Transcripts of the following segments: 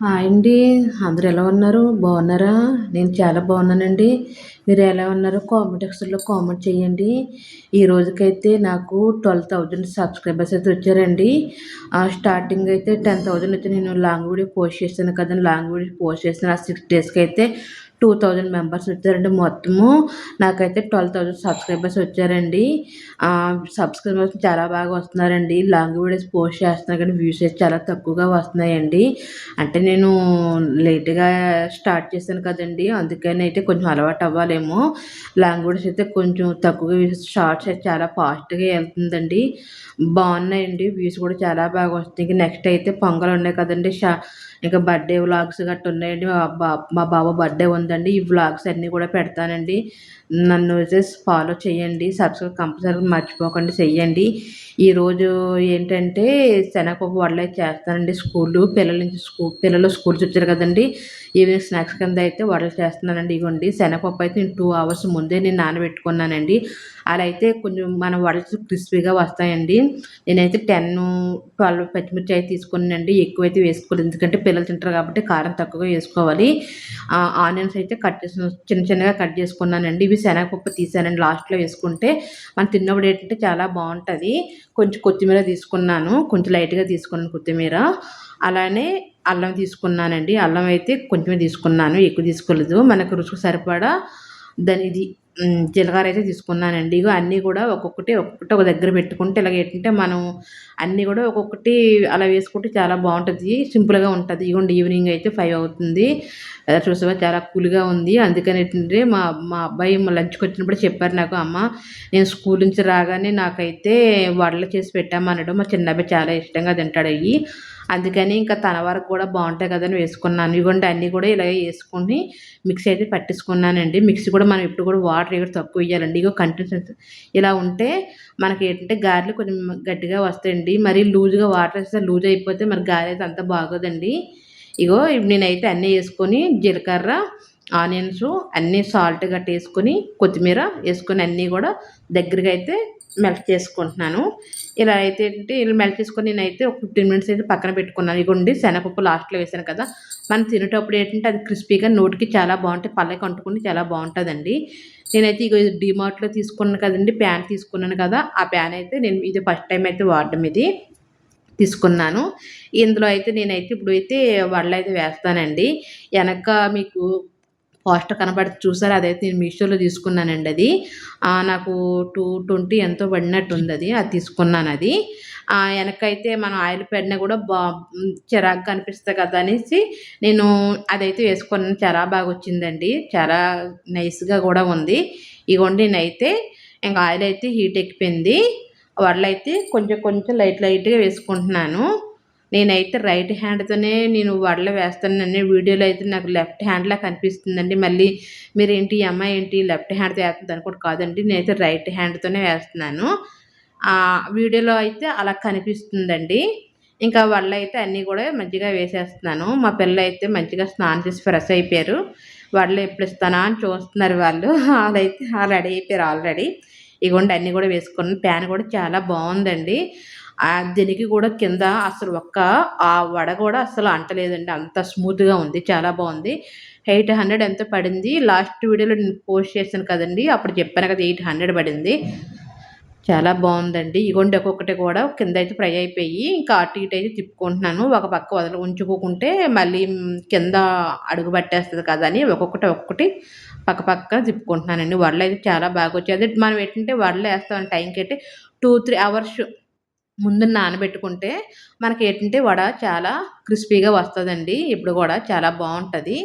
Hi అండి. అందరూ ఎలా ఉన్నారు? బాగున్నారా? నేను చాలా బాగున్నానండి. మీరు ఎలా ఉన్నారు? కామెంట్ సెక్షన్లో కామెంట్ చేయండి. ఈ రోజుకైతే నాకు ట్వెల్వ్ థౌజండ్ సబ్స్క్రైబర్స్ అయితే వచ్చారండి. స్టార్టింగ్ అయితే టెన్ థౌజండ్ అయితే నేను లాంగ్ వీడియో పోస్ట్ చేస్తాను కదండి. లాంగ్ వీడియో పోస్ట్ చేస్తాను ఆ సిక్స్ డేస్కి అయితే టూ థౌజండ్ మెంబర్స్ వచ్చారండి. మొత్తము నాకైతే ట్వెల్వ్ థౌజండ్ సబ్స్క్రైబర్స్ వచ్చారండి. సబ్స్క్రైబర్స్ చాలా బాగా వస్తున్నారండి. లాంగ్ వీడియోస్ పోస్ట్ చేస్తున్నారు కానీ వ్యూస్ అయితే చాలా తక్కువగా వస్తున్నాయండి. అంటే నేను లేట్గా స్టార్ట్ చేశాను కదండి. అందుకని అయితే కొంచెం అలవాటు అవ్వాలేమో. లాంగ్ వీడియోస్ అయితే కొంచెం తక్కువగా వ్యూస్ షార్ట్స్ అయితే చాలా ఫాస్ట్గా వెళ్తుందండి. బాగున్నాయండి. వ్యూస్ కూడా చాలా బాగా వస్తున్నాయి. నెక్స్ట్ అయితే పొంగల్ ఉన్నాయి కదండి. షా ఇంకా బర్త్డే వ్లాగ్స్ గట్రా ఉన్నాయండి. మా బా మా బాబు బర్త్డే ఉందండి. ఈ వ్లాగ్స్ అన్నీ కూడా పెడతానండి. నన్ను జస్ట్ ఫాలో చేయండి సబ్స్క్రైబ్ కంపల్సరీ మర్చిపోకండి చెయ్యండి. ఈరోజు ఏంటంటే శనగపప్పు వడలు చేస్తానండి స్కూల్. పిల్లల నుంచి స్కూల్ పిల్లలు స్కూల్స్ వచ్చారు కదండి. ఈవినింగ్ స్నాక్స్ కింద అయితే వడలు చేస్తున్నానండి. ఇవ్వండి శనగపప్పు అయితే నేను టూ అవర్స్ ముందే నేను నానబెట్టుకున్నానండి. అలా అయితే కొంచెం మన వడలు క్రిస్పీగా వస్తాయండి. నేనైతే టెన్ ట్వెల్వ్ పచ్చిమిర్చి అయితే తీసుకున్నానండి. ఎక్కువైతే వేసుకోలేదు. ఎందుకంటే పిల్లలు తింటారు కాబట్టి కారం తక్కువగా వేసుకోవాలి. ఆనియన్స్ అయితే కట్ చేసి చిన్న చిన్నగా కట్ చేసుకున్నానండి. ఇవి శనగపప్పు తీసానండి లాస్ట్లో వేసుకుంటే మనం తిన్నప్పుడు ఏంటంటే చాలా బాగుంటుంది. కొంచెం కొత్తిమీర తీసుకున్నాను. కొంచెం లైట్గా తీసుకున్నాను కొత్తిమీర. అలానే అల్లం తీసుకున్నానండి. అల్లం అయితే కొంచెమే తీసుకున్నాను. ఎక్కువ తీసుకోలేదు. మనకు రుచికి సరిపడా దాని ఇది జీలకర్ర అయితే తీసుకున్నానండి. ఇగో అన్నీ కూడా ఒక్కొక్కటి ఒక్కొక్కటి ఒక దగ్గర పెట్టుకుంటే ఇలాగ ఏంటంటే మనం అన్నీ కూడా ఒక్కొక్కటి అలా వేసుకుంటే చాలా బాగుంటుంది. సింపుల్గా ఉంటుంది. ఇగోండి ఈవినింగ్ అయితే ఫైవ్ అవుతుంది. చూసావా చాలా కూల్గా ఉంది. అందుకని ఏంటంటే మా మా అబ్బాయి లంచ్కి వచ్చినప్పుడు చెప్పారు నాకు అమ్మ నేను స్కూల్ నుంచి రాగానే నాకైతే వడలు చేసి పెట్టామన్నాడు మా చిన్న అబ్బాయి చాలా ఇష్టంగా తింటాడు అవి అందుకని ఇంకా తన వరకు కూడా బాగుంటాయి కదని వేసుకున్నాను. ఇవ్వండి అన్నీ కూడా ఇలాగే వేసుకుని మిక్సీ అయితే పట్టించుకున్నానండి. మిక్సీ కూడా మనం ఇప్పుడు కూడా వాటర్ ఇక్కడ తక్కువ వేయాలండి ఇగో కంటిన్యూస్ ఇలా ఉంటే మనకి ఏంటంటే గారెలు కొంచెం గట్టిగా వస్తాయండి. మరి లూజ్గా వాటర్ వేస్తే లూజ్ అయిపోతే మరి గారె అయితే అంత బాగోదండి. ఇగో నేనైతే అన్నీ వేసుకొని జీలకర్ర ఆనియన్స్ అన్నీ సాల్ట్ గట్ట వేసుకుని కొత్తిమీర వేసుకొని అన్నీ కూడా దగ్గరగా అయితే మెల్ట్ చేసుకుంటున్నాను. ఇలా అయితే ఏంటి ఇలా మెల్ట్ నేను నేనైతే ఒక ఫిఫ్టీన్ మినిట్స్ అయితే పక్కన పెట్టుకున్నాను. ఇగోండి శనగపప్పు లాస్ట్లో వేసాను కదా. మనం తినేటప్పుడు ఏంటంటే అది క్రిస్పీగా నోటికి చాలా బాగుంటుంది పల్లెకి అంటుకుని చాలా బాగుంటుందండి. నేనైతే ఇక డిమార్ట్లో తీసుకున్నాను కదండి ప్యాన్ తీసుకున్నాను కదా. ఆ ప్యాన్ అయితే నేను ఇది ఫస్ట్ టైం అయితే వాడడం ఇది తీసుకున్నాను. ఇందులో అయితే నేనైతే ఇప్పుడు అయితే వడలు అయితే వేస్తానండి. వెనక మీకు పోస్టర్ కనబడితే చూసారు? అదైతే నేను మీషోలో తీసుకున్నానండి అది. నాకు టూ ట్వంటీ ఎంతో పడినట్టు ఉంది అది అది తీసుకున్నాను అది వెనకైతే మనం ఆయిల్ పడినా కూడా బా చిరాగ్గా అనిపిస్తుంది కదా అనేసి నేను అదైతే వేసుకున్నాను. చాలా బాగా వచ్చిందండి చాలా నైస్గా కూడా ఉంది. ఇగోండి నేనైతే ఇంకా ఆయిల్ అయితే హీట్ ఎక్కిపోయింది. వడలు అయితే కొంచెం కొంచెం లైట్ లైట్గా వేసుకుంటున్నాను. నేనైతే రైట్ హ్యాండ్తోనే నేను వడలు వేస్తానండి వీడియోలో అయితే నాకు లెఫ్ట్ హ్యాండ్లా కనిపిస్తుందండి. మళ్ళీ మీరు ఏంటి అమ్మాయి ఏంటి లెఫ్ట్ హ్యాండ్తో వేస్తుంది అనుకోండి కాదండి నేనైతే రైట్ హ్యాండ్తోనే వేస్తున్నాను. వీడియోలో అయితే అలా కనిపిస్తుందండి. ఇంకా వడలు అయితే అన్నీ కూడా మంచిగా వేసేస్తున్నాను. మా పిల్లలు అయితే మంచిగా స్నానం చేసి ఫ్రెష్ అయిపోయారు. వడలు ఎప్పుడు ఇస్తానా అని చూస్తున్నారు వాళ్ళు. వాళ్ళైతే రెడీ అయిపోయారు ఆల్రెడీ. ఇగోండి అన్నీ కూడా వేసుకున్నాను. ప్యాన్ కూడా చాలా బాగుందండి. దీనికి కూడా కింద అసలు ఒక్క ఆ వడ కూడా అసలు అంటలేదండి. అంత స్మూత్గా ఉంది. చాలా బాగుంది. ఎయిట్ హండ్రెడ్ ఎంత పడింది? లాస్ట్ వీడియోలో నేను పోస్ట్ చేశాను కదండి. అప్పుడు చెప్పాను కదా ఎయిట్ హండ్రెడ్ పడింది. చాలా బాగుందండి. ఇగోండి ఒక్కొక్కటి కూడా కింద అయితే ఫ్రై అయిపోయి ఇంకా అటు ఇటు అయితే తిప్పుకుంటున్నాను. ఒక పక్క వదలు ఉంచుకోకుంటే మళ్ళీ కింద అడుగు పట్టేస్తుంది కదా అని ఒక్కొక్కటి ఒక్కొక్కటి పక్క పక్క తిప్పుకుంటున్నానండి. వడలు అయితే చాలా బాగా వచ్చాయి. అదే మనం ఏంటంటే వడలు వేస్తాం టైంకి అయితే టూ త్రీ అవర్స్ ముందు నానబెట్టుకుంటే మనకి ఏంటంటే వడ చాలా క్రిస్పీగా వస్తుందండి. ఇప్పుడు కూడా చాలా బాగుంటుంది.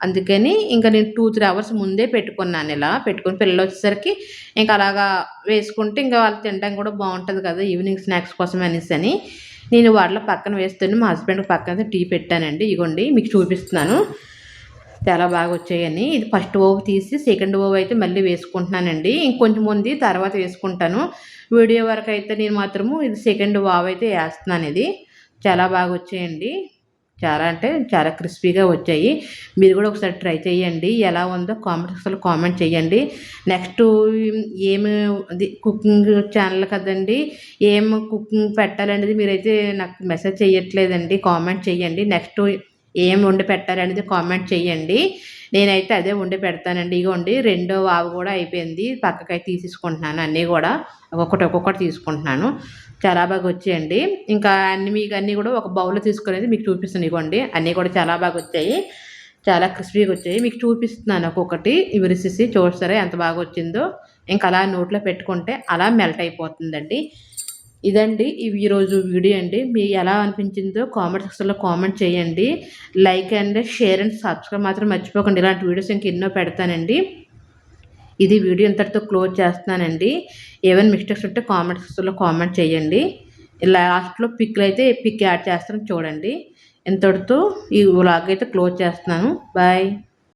అందుకని ఇంకా నేను టూ త్రీ అవర్స్ ముందే పెట్టుకున్నాను ఇలా. పెట్టుకుని పిల్లలు వచ్చేసరికి ఇంకా అలాగా వేసుకుంటే ఇంకా వాళ్ళు తినడానికి కూడా బాగుంటుంది కదా ఈవినింగ్ స్నాక్స్ కోసం అనేసి అని. నేను వాటిలో పక్కన వేస్తాను మా హస్బెండ్ పక్కన టీ పెట్టానండి. ఇగోండి మీకు చూపిస్తున్నాను. చాలా బాగా వచ్చాయని ఇది ఫస్ట్ ఓవ్ తీసి సెకండ్ ఓవ్ అయితే మళ్ళీ వేసుకుంటున్నానండి. ఇంకొంచెం ఉంది తర్వాత వేసుకుంటాను. వీడియో వరకు అయితే నేను మాత్రము ఇది సెకండ్ వావ్ అయితే వేస్తున్నాను ఇది. చాలా బాగా వచ్చాయండి. చాలా అంటే చాలా క్రిస్పీగా వచ్చాయి. మీరు కూడా ఒకసారి ట్రై చేయండి. ఎలా ఉందో కామెంట్ అసలు కామెంట్ చేయండి. నెక్స్ట్ ఏమి అది కుకింగ్ ఛానల్ కదండి. ఏం కుకింగ్ పెట్టాలనేది మీరైతే నాకు మెసేజ్ చేయట్లేదండి. కామెంట్ చేయండి. నెక్స్ట్ ఏం వండి పెట్టారనేది అనేది కామెంట్ చేయండి. నేనైతే అదే వండి పెడతానండి. ఇగోండి రెండో వావు కూడా అయిపోయింది. పక్కకైతే తీసేసుకుంటున్నాను అన్నీ కూడా. ఒక్కొక్కటి ఒక్కొక్కటి తీసుకుంటున్నాను. చాలా బాగా వచ్చాయండి. ఇంకా అన్ని మీకు అన్నీ కూడా ఒక బౌల్లో తీసుకునేది మీకు చూపిస్తాను. ఇగోండి అన్నీ కూడా చాలా బాగా వచ్చాయి. చాలా క్రిస్పీగా వచ్చాయి. మీకు చూపిస్తున్నాను ఒక్కొక్కటి. ఇవి చూస్తారా ఎంత బాగా వచ్చిందో. ఇంకా అలా నోట్లో పెట్టుకుంటే అలా మెల్ట్ అయిపోతుందండి. ఇదండి. ఇవి ఈరోజు వీడియో అండి. మీ ఎలా అనిపించిందో కామెంట్ సెక్షన్లో కామెంట్ చేయండి. Like and share and subscribe మాత్రం మర్చిపోకండి. ఇలాంటి వీడియోస్ ఇంక ఎన్నో పెడతానండి. ఇది వీడియో ఇంతటితో క్లోజ్ చేస్తున్నానండి. ఏమైనా మిస్టేక్స్ ఉంటే కామెంట్ సెక్షన్లో కామెంట్ చేయండి. లాస్ట్లో పిక్లు అయితే పిక్ యాడ్ చేస్తాను చూడండి. ఇంతటితో ఈ వ్లాగ్ అయితే క్లోజ్ చేస్తున్నాను. బాయ్.